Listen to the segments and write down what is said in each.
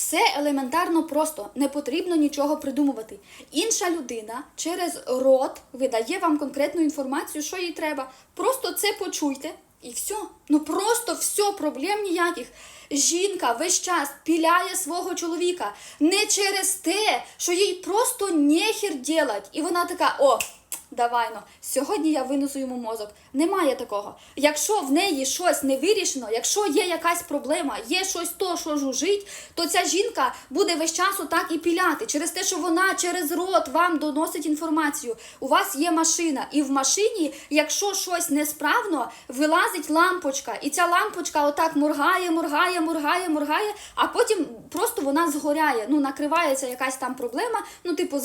Все елементарно просто, не потрібно нічого придумувати. Інша людина через рот видає вам конкретну інформацію, що їй треба. Просто це почуйте і все. Ну просто все, проблем ніяких. Жінка весь час піляє свого чоловіка не через те, що їй просто нехер ділать. І вона така: о, давай ну, сьогодні я винесу йому мозок. Немає такого. Якщо в неї щось не вирішено, якщо є якась проблема, є щось то, що жужить, то ця жінка буде весь час отак і піляти через те, що вона через рот вам доносить інформацію. У вас є машина, і в машині, якщо щось несправно, вилазить лампочка, і ця лампочка отак моргає, моргає, моргає, моргає, а потім просто вона згоряє. Ну, накривається якась там проблема, ну, типу,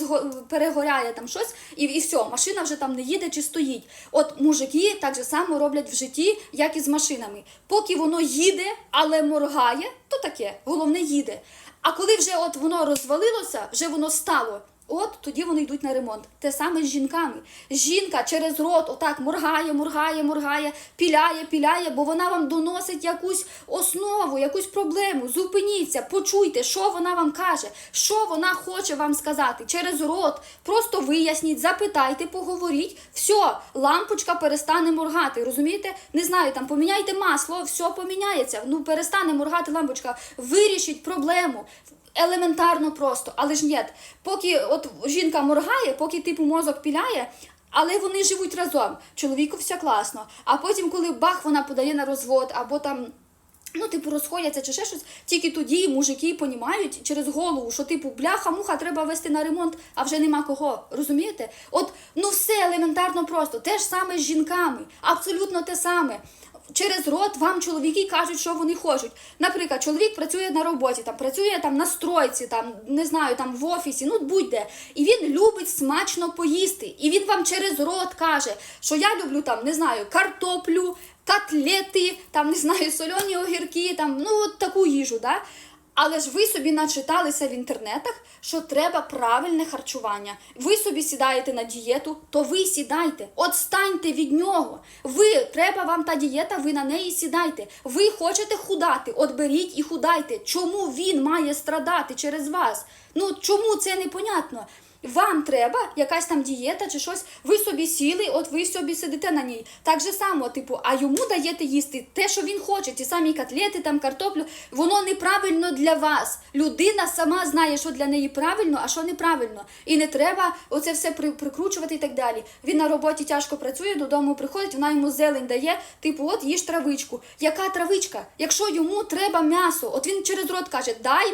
перегоряє там щось, і, і все, машина вже там не їде чи стоїть. От мужики так же само роблять в житті, як і з машинами. Поки воно їде, але моргає, то таке, головне їде. А коли вже от воно розвалилося, вже воно стало. От тоді вони йдуть на ремонт. Те саме з жінками. Жінка через рот отак моргає, моргає, моргає, піляє, піляє, бо вона вам доносить якусь основу, якусь проблему. Зупиніться, почуйте, що вона вам каже, що вона хоче вам сказати. Через рот. Просто виясніть, запитайте, поговоріть. Все, лампочка перестане моргати. Розумієте? Не знаю, там поміняйте масло, все поміняється. Ну перестане моргати лампочка. Вирішіть проблему. Елементарно просто, але ж ні, поки от жінка моргає, поки типу мозок піляє, але вони живуть разом. Чоловіку все класно. А потім, коли бах, вона подає на розвод, або там. Ну, типу, розходяться чи ще щось, тільки тоді мужики понімають через голову, що типу бляха-муха треба вести на ремонт, а вже нема кого. Розумієте? От ну все елементарно просто. Те ж саме з жінками, абсолютно те саме. Через рот вам чоловіки кажуть, що вони хочуть. Наприклад, чоловік працює на роботі, там працює там на стройці, там не знаю, там в офісі, ну будь-де. І він любить смачно поїсти. І він вам через рот каже, що я люблю там, не знаю, картоплю, котлети, там не знаю, сольоні огірки, там ну от таку їжу, да? Але ж ви собі начиталися в інтернетах, що треба правильне харчування. Ви собі сідаєте на дієту, то ви сідайте, от станьте від нього. Ви треба вам та дієта, ви на неї сідайте. Ви хочете худати, от беріть і худайте. Чому він має страдати через вас? Ну чому це непонятно? Вам треба якась там дієта чи щось, ви собі сіли, от ви собі сидите на ній. Так же само, типу, а йому даєте їсти те, що він хоче, ті самі котлети, там картоплю, воно неправильно для вас. Людина сама знає, що для неї правильно, а що неправильно. І не треба оце все при- прикручувати і так далі. Він на роботі тяжко працює, додому приходить, вона йому зелень дає, типу, от їж травичку. Яка травичка? Якщо йому треба м'ясо, от він через рот каже, дай.